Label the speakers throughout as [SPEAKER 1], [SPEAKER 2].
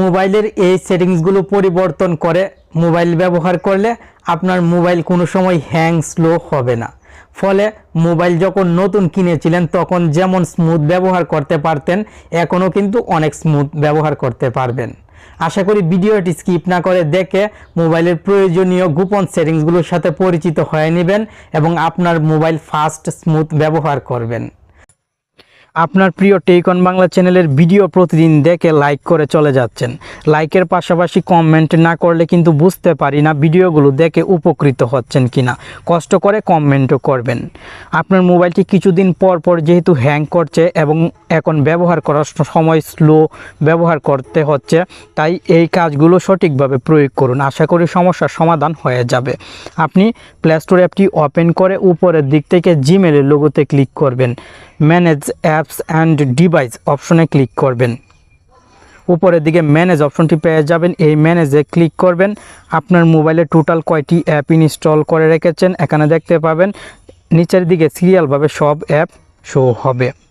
[SPEAKER 1] মোবাইলের এই সেটিংসগুলো পরিবর্তন করে মোবাইল ব্যবহার করলে আপনার মোবাইল কোনো সময় হ্যাং স্লো হবে না। ফলে মোবাইল যখন নতুন কিনেছিলেন, তখন যেমন স্মুথ ব্যবহার করতে পারতেন, এখনও কিন্তু অনেক স্মুথ ব্যবহার করতে পারবেন। আশা করি ভিডিওটি স্কিপ না করে দেখে মোবাইলের প্রয়োজনীয় গোপন সেটিংসগুলোর সাথে পরিচিত হয়ে নেবেন এবং আপনার মোবাইল ফাস্ট স্মুথ ব্যবহার করবেন। আপনার প্রিয় টেকন বাংলা চ্যানেলের ভিডিও প্রতিদিন দেখে লাইক করে চলে যাচ্ছেন। লাইকের পাশাপাশি কমেন্ট না করলে কিন্তু বুঝতে পারি না ভিডিওগুলো দেখে উপকৃত হচ্ছেন কিনা। কষ্ট করে কমেন্টও করবেন। আপনার মোবাইলটি কিছুদিন পর পর যেহেতু হ্যাং করছে এবং এখন ব্যবহার করার সময় স্লো ব্যবহার করতে হচ্ছে, তাই এই কাজগুলো সঠিকভাবে প্রয়োগ করুন। আশা করি সমস্যার সমাধান হয়ে যাবে। আপনি প্লে স্টোর অ্যাপটি ওপেন করে উপরের দিক থেকে জিমেলের লোগোতে ক্লিক করবেন। ম্যানেজ অ্যাপস অ্যান্ড ডিভাইস অপশনে ক্লিক করবেন। উপরের দিকে ম্যানেজ অপশনটি পেয়ে যাবেন। এই ম্যানেজে ক্লিক করবেন। আপনার মোবাইলে টোটাল কয়টি অ্যাপ ইনস্টল করে রেখেছেন? এখানে দেখতে পাবেন। নিচের দিকে সিরিয়ালভাবে সব অ্যাপ শো হবে।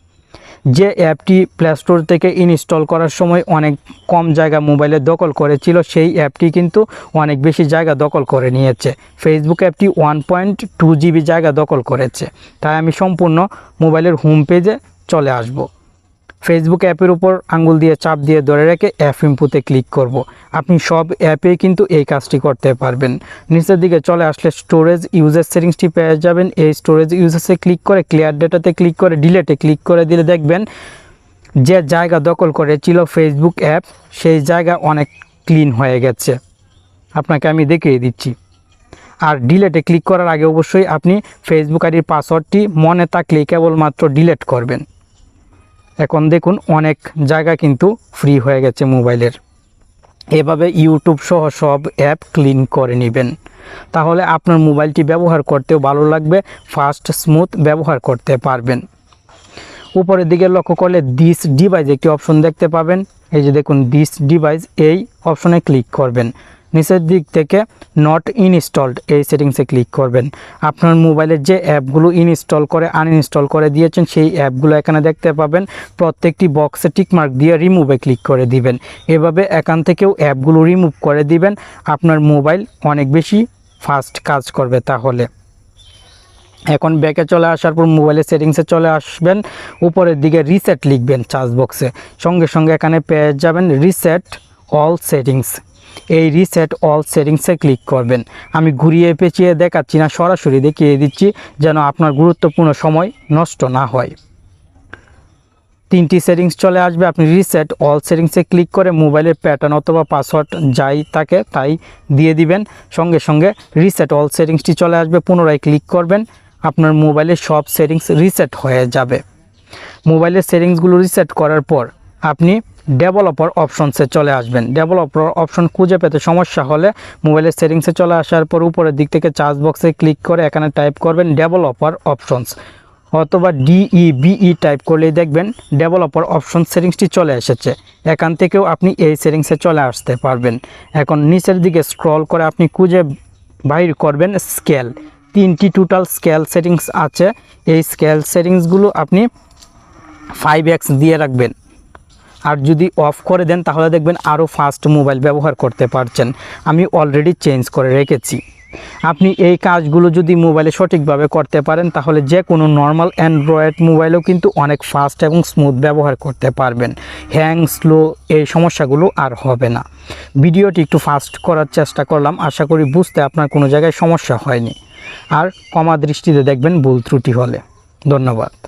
[SPEAKER 1] যে অ্যাপটি প্লে স্টোর থেকে ইনস্টল করার সময় অনেক কম জায়গা মোবাইলে দখল করেছিল, সেই অ্যাপটি কিন্তু অনেক বেশি জায়গা দখল করে নিয়েছে। ফেসবুক অ্যাপটি ওয়ান পয়েন্ট টু জিবি জায়গা দখল করেছে। তাই আমি সম্পূর্ণ মোবাইলের হোম পেজে চলে আসব। ফেসবুক অ্যাপের উপর আঙ্গুল দিয়ে চাপ দিয়ে ধরে রেখে অ্যাপ ইনপুতে ক্লিক করব। আপনি সব অ্যাপেই কিন্তু এই কাজটি করতে পারবেন। নিচের দিকে চলে আসলে স্টোরেজ ইউজের সেটিংসটি পেয়ে যাবেন। এই স্টোরেজ ইউজেসে ক্লিক করে ক্লিয়ার ডেটাতে ক্লিক করে ডিলেটে ক্লিক করে দিলে দেখবেন যে জায়গা দখল করেছিল ফেসবুক অ্যাপ সেই জায়গা অনেক ক্লিন হয়ে গেছে। আপনাকে আমি দেখিয়ে দিচ্ছি। আর ডিলেটে ক্লিক করার আগে অবশ্যই আপনি ফেসবুক আইডির পাসওয়ার্ডটি মনে থাকলেই কেবলমাত্র ডিলেট করবেন। এখন দেখুন অনেক জায়গা কিন্তু ফ্রি হয়ে গেছে মোবাইলের। এভাবে ইউটিউব সহ সব অ্যাপ ক্লিন করে নেবেন। তাহলে আপনার মোবাইলটি ব্যবহার করতেও ভালো লাগবে ফাস্ট স্মুথ ব্যবহার করতে পারবেন। উপরের দিকে লক্ষ্য করলে দিস ডিভাইস একটি অপশন দেখতে পাবেন। এই যে দেখুন দিস ডিভাইস এই অপশনে ক্লিক করবেন। নিচের দিক থেকে নট ইনস্টলড এই সেটিংসে ক্লিক করবেন। আপনার মোবাইলের যে অ্যাপগুলো ইনস্টল করে আনইনস্টল করে দিয়েছেন, সেই অ্যাপগুলো এখানে দেখতে পাবেন। প্রত্যেকটি বক্সে টিকমার্ক দিয়ে রিমুভে ক্লিক করে দিবেন। এভাবে এখান থেকেও অ্যাপগুলো রিমুভ করে দিবেন। আপনার মোবাইল অনেক বেশি ফাস্ট কাজ করবে তাহলে। এখন ব্যাকে চলে আসার পর মোবাইলের সেটিংসে চলে আসবেন। উপরের দিকে রিসেট লিখবেন চার্জ বক্সে সঙ্গে সঙ্গে এখানে পেয়ে যাবেন রিসেট অল সেটিংস এই রিসেট অল সেটিংসে ক্লিক করবেন। আমি ঘুরিয়ে পেঁচিয়ে দেখাচ্ছি না, সরাসরি দেখিয়ে দিচ্ছি যেন আপনার গুরুত্বপূর্ণ সময় নষ্ট না হয়। তিনটি সেটিংস চলে আসবে, আপনি রিসেট অল সেটিংসে ক্লিক করে মোবাইলের প্যাটার্ন অথবা পাসওয়ার্ড যাই থাকে তাই দিয়ে দিবেন। সঙ্গে সঙ্গে রিসেট অল সেটিংসটি চলে আসবে, পুনরায় ক্লিক করবেন, আপনার মোবাইলের সব সেটিংস রিসেট হয়ে যাবে। মোবাইলের সেটিংসগুলো রিসেট করার পর আপনি ডেভেলপার অপশনসে চলে আসবেন। ডেভেলপার অপশন খুঁজে পেতে সমস্যা হলে মোবাইলের সেটিংসে চলে আসার পর উপরের দিক থেকে চার্জ বক্সে ক্লিক করে এখানে টাইপ করবেন ডেভেলপার অপশনস অথবা ডিই বিই টাইপ করলেই দেখবেন ডেভেলপার অপশন সেটিংসটি চলে এসেছে। এখান থেকেও আপনি এই সেটিংসে চলে আসতে পারবেন। এখন নিচের দিকে স্ক্রল করে আপনি খুঁজে বাইর করবেন স্কেল। তিনটি টোটাল স্কেল সেটিংস আছে। এই স্কেল সেটিংসগুলো আপনি ফাইভ এক্স দিয়ে রাখবেন। আর যদি অফ করে দেন, তাহলে দেখবেন আরও ফাস্ট মোবাইল ব্যবহার করতে পারছেন। আমি অলরেডি চেঞ্জ করে রেখেছি। আপনি এই কাজগুলো যদি মোবাইলে সঠিকভাবে করতে পারেন, তাহলে যে কোনো নর্মাল অ্যান্ড্রয়েড মোবাইলেও কিন্তু অনেক ফাস্ট এবং স্মুথ ব্যবহার করতে পারবেন। হ্যাং স্লো এই সমস্যাগুলো আর হবে না। ভিডিওটি একটু ফাস্ট করার চেষ্টা করলাম। আশা করি বুঝতে আপনার কোনো জায়গায় সমস্যা হয়নি। আর কমা দৃষ্টিতে দেখবেন ভুল ত্রুটি হলে। ধন্যবাদ।